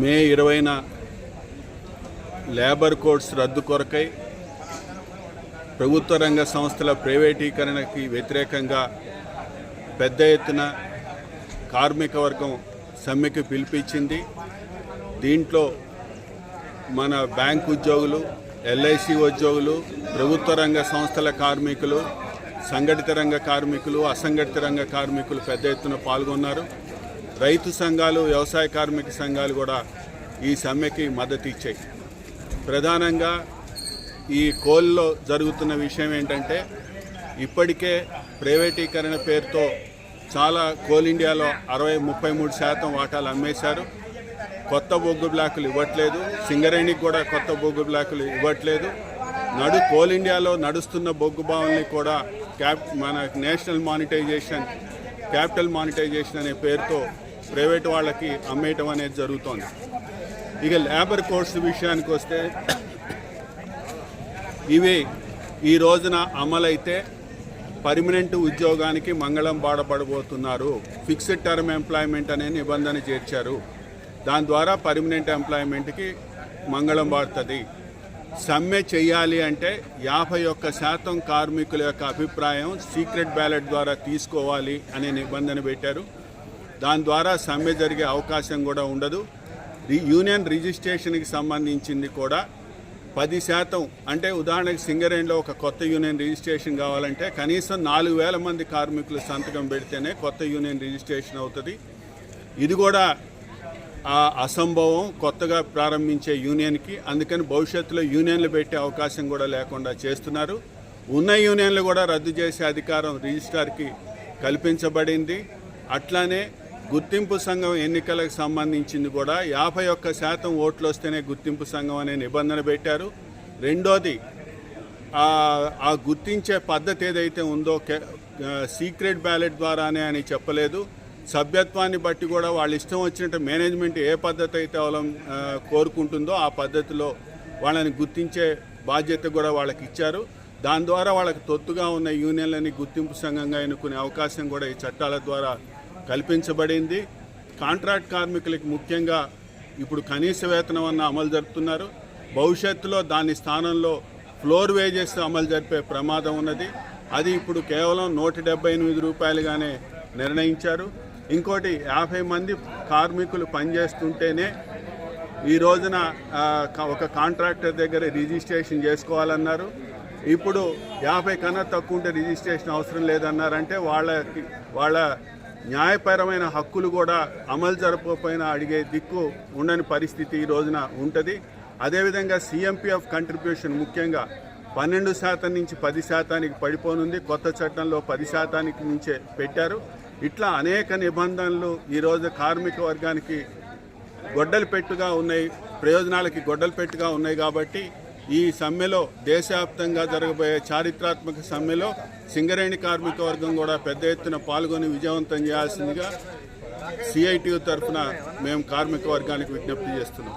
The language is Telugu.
మే ఇరవైన లేబర్ కోడ్స్ రద్దు కొరకై ప్రభుత్వ రంగ సంస్థల ప్రైవేటీకరణకి వ్యతిరేకంగా పెద్ద ఎత్తున కార్మిక వర్గం సమ్మెకి పిలిపించింది. దీంట్లో మన బ్యాంక్ ఉద్యోగులు ఎల్ఐసి ఉద్యోగులు ప్రభుత్వ రంగ సంస్థల కార్మికులు సంఘటిత రంగ కార్మికులు అసంఘటిత రంగ కార్మికులు పెద్ద ఎత్తున పాల్గొన్నారు. రైతు సంఘాలు వ్యవసాయ కార్మిక సంఘాలు కూడా ఈ సమ్మెకి మద్దతు ఇచ్చాయి. ప్రధానంగా ఈ కోల్లో జరుగుతున్న విషయం ఏంటంటే ఇప్పటికే ప్రైవేటీకరణ పేరుతో చాలా కోల్ ఇండియాలో అరవై ముప్పై మూడు శాతం వాటాలు అమ్మేశారు. కొత్త బొగ్గు బ్లాకులు ఇవ్వట్లేదు. సింగరేణికి కూడా కొత్త బొగ్గు బ్లాకులు ఇవ్వట్లేదు. నడు కోల్ ఇండియాలో నడుస్తున్న బొగ్గు భావనని కూడా క్యాప్ మన నేషనల్ మానిటైజేషన్ క్యాపిటల్ మానిటైజేషన్ అనే పేరుతో ప్రైవేట్ వాళ్ళకి అమ్మేయటం అనేది జరుగుతోంది. ఇక లేబర్ కోర్స్ విషయానికి వస్తే ఇవి ఈ రోజున అమలైతే పర్మనెంట్ ఉద్యోగానికి మంగళం బాడపడబోతున్నారు. ఫిక్స్డ్ టర్మ్ ఎంప్లాయ్మెంట్ అనే నిబంధన చేర్చారు. దాని ద్వారా పర్మనెంట్ ఎంప్లాయ్మెంట్కి మంగళం పాడుతుంది సమ్మె చేయాలి అంటే యాభై ఒక్క శాతం కార్మికుల యొక్క అభిప్రాయం సీక్రెట్ బ్యాలెట్ ద్వారా తీసుకోవాలి అనే నిబంధన పెట్టారు. దాని ద్వారా సమ్మె జరిగే అవకాశం కూడా ఉండదు. యూనియన్ రిజిస్ట్రేషన్కి సంబంధించింది కూడా పది శాతం అంటే ఉదాహరణకు సింగరేణిలో ఒక కొత్త యూనియన్ రిజిస్ట్రేషన్ కావాలంటే కనీసం నాలుగు వేల మంది కార్మికులు సంతకం పెడితేనే కొత్త యూనియన్ రిజిస్ట్రేషన్ అవుతుంది. ఇది కూడా ఆ అసంభవం కొత్తగా ప్రారంభించే యూనియన్కి అందుకని భవిష్యత్తులో యూనియన్లు పెట్టే అవకాశం కూడా లేకుండా చేస్తున్నారు. ఉన్న యూనియన్లు కూడా రద్దు చేసే అధికారం రిజిస్ట్రార్కి కల్పించబడింది. అట్లానే గుర్తింపు సంఘం ఎన్నికలకు సంబంధించింది కూడా యాభై ఒక్క శాతం ఓట్లు వస్తేనే గుర్తింపు సంఘం అనే నిబంధన పెట్టారు. రెండోది ఆ- గుర్తించే పద్ధతి ఏదైతే ఉందో సీక్రెట్ బ్యాలెట్ ద్వారానే అని చెప్పలేదు. సభ్యత్వాన్ని బట్టి కూడా వాళ్ళ ఇష్టం వచ్చినట్టు మేనేజ్మెంట్ ఏ పద్ధతి అయితే అవలం కోరుకుంటుందో ఆ పద్ధతిలో వాళ్ళని గుర్తించే బాధ్యత కూడా వాళ్ళకి ఇచ్చారు. దాని ద్వారా వాళ్ళకి తొత్తుగా ఉన్న యూనియన్లని గుర్తింపు సంఘంగా ఎన్నుకునే అవకాశం కూడా ఈ చట్టాల ద్వారా కల్పించబడింది. కాంట్రాక్ట్ కార్మికులకి ముఖ్యంగా ఇప్పుడు కనీస వేతనం అన్న అమలు జరుపుతున్నారు. భవిష్యత్తులో దాని స్థానంలో ఫ్లోర్ వేజెస్ అమలు జరిపే ప్రమాదం ఉన్నది. అది ఇప్పుడు కేవలం నూట డెబ్బై ఎనిమిది రూపాయలుగానే నిర్ణయించారు. ఇంకోటి యాభై మంది కార్మికులు పనిచేస్తుంటేనే ఈ రోజున ఒక కాంట్రాక్టర్ దగ్గర రిజిస్ట్రేషన్ చేసుకోవాలన్నారు. ఇప్పుడు యాభై కన్నా తక్కువ ఉంటే రిజిస్ట్రేషన్ అవసరం లేదన్నారంటే వాళ్ళకి వాళ్ళ న్యాయపరమైన హక్కులు కూడా అమలు జరపకపోయినా అడిగే దిక్కు ఉండని పరిస్థితి ఈ రోజున ఉంటుంది. అదేవిధంగా సిఎంపిఎఫ్ కంట్రిబ్యూషన్ ముఖ్యంగా పన్నెండు శాతం నుంచి పది శాతానికి పడిపోనుంది. కొత్త చట్టంలో పది శాతానికి నుంచే పెట్టారు. ఇట్లా అనేక నిబంధనలు ఈరోజు కార్మిక వర్గానికి గొడ్డలు పెట్టుగా ఉన్నాయి. ప్రయోజనాలకి గొడ్డలు పెట్టుగా ఉన్నాయి కాబట్టి ఈ సమ్మెలో దేశవ్యాప్తంగా జరగబోయే చారిత్రాత్మక సమ్మెలో సింగరేణి కార్మిక వర్గం కూడా పెద్ద ఎత్తున పాల్గొని విజయవంతం చేయాల్సిందిగా సిఐటియు తరఫున మేము కార్మిక వర్గానికి విజ్ఞప్తి చేస్తున్నాం.